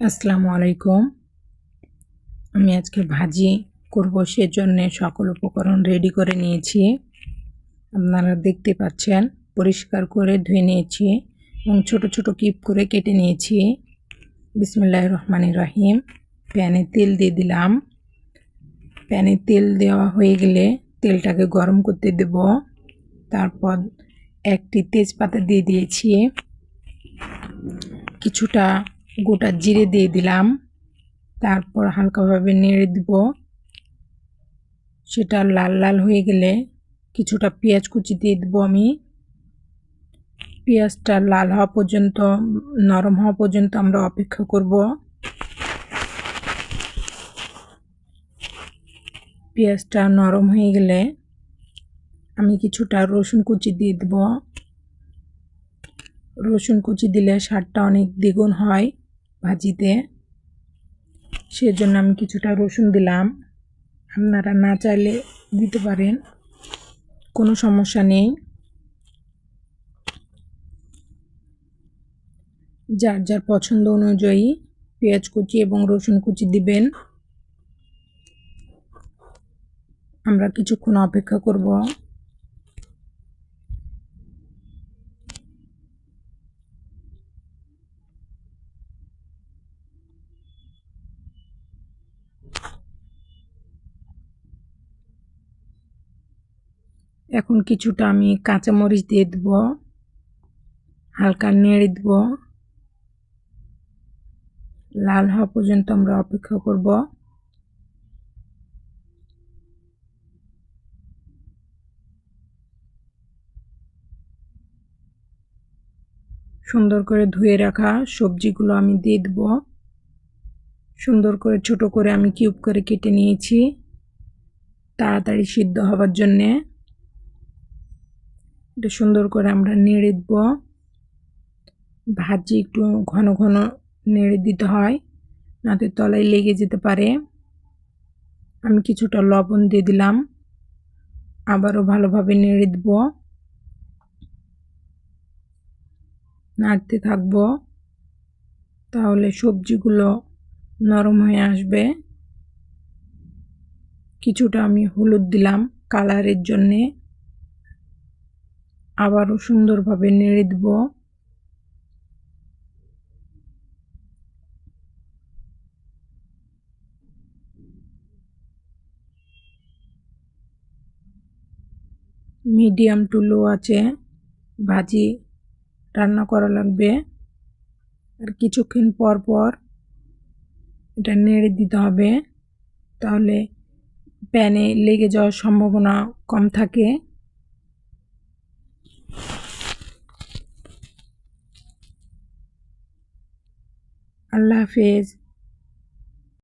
আসসালামু আলাইকুম। আমি আজকে ভাজি করব, সেজন্য সকল উপকরণ রেডি করে নিয়েছি। আপনারা দেখতে পাচ্ছেন, পরিষ্কার করে ধুয়ে নিয়েছি এবং ছোট ছোট কিপ করে কেটে নিয়েছি। বিসমুল্লাহ রহমান রহিম। প্যানে তেল দিয়ে দিলাম। প্যানে তেল দেওয়া হয়ে গেলে তেলটাকে গরম করতে দেব। তারপর একটি তেজপাতা দিয়ে দিয়েছি। কিছুটা গোটা জিরে দিয়ে দিলাম। তারপর হালকাভাবে নেড়ে দিব। সেটা লাল লাল হয়ে গেলে কিছুটা পেঁয়াজ কুচি দিয়ে দেবো আমি। পেঁয়াজটা লাল হওয়া পর্যন্ত, নরম হওয়া পর্যন্ত আমরা অপেক্ষা করব। পেঁয়াজটা নরম হয়ে গেলে আমি কিছুটা রসুন কুচি দিয়ে দেব। রসুন কুচি দিলে স্বাদটা অনেক দ্বিগুণ হয়। ভাজিতে। সেজন্য আমি কিছুটা রসুন দিলাম। আপনারা না চাইলে দিতে পারেন, কোনো সমস্যা নেই। যার যার পছন্দ অনুযায়ী পেঁয়াজ কুচি এবং রসুন কুচি দিবেন। আমরা কিছুক্ষণ অপেক্ষা করব। এখন কিছুটা আমি কাঁচামরিচ দিয়ে দেব, হালকা নেড়ে দেব। লাল হওয়া পর্যন্ত আমরা অপেক্ষা করব। সুন্দর করে ধুয়ে রাখা সবজিগুলো আমি দিয়ে দেব। সুন্দর করে ছোট করে আমি কিউব করে কেটে নিয়েছি। তাড়াতাড়ি সিদ্ধ হবার জন্যে। এটা সুন্দর করে আমরা নেড়ে দেব। ভাজি একটু ঘন ঘন নেড়ে দিতে হয় নাতে তলায় লেগে যেতে পারে। আমি কিছুটা লবণ দিয়ে দিলাম, আবারও ভালোভাবে নেড়ে দেব। নাড়তে থাকব, তাহলে সবজিগুলো নরম হয়ে আসবে। কিছুটা আমি হলুদ দিলাম কালারের জন্যে। আবারও সুন্দরভাবে নেড়ে দেব। মিডিয়াম টু লো আছে ভাজি রান্না করা লাগবে। আর কিছুক্ষণ পর পর এটা নেড়ে দিতে হবে। তাহলে প্যানে লেগে যাওয়ার সম্ভাবনা কম থাকে। আল্লাহ হাফেজ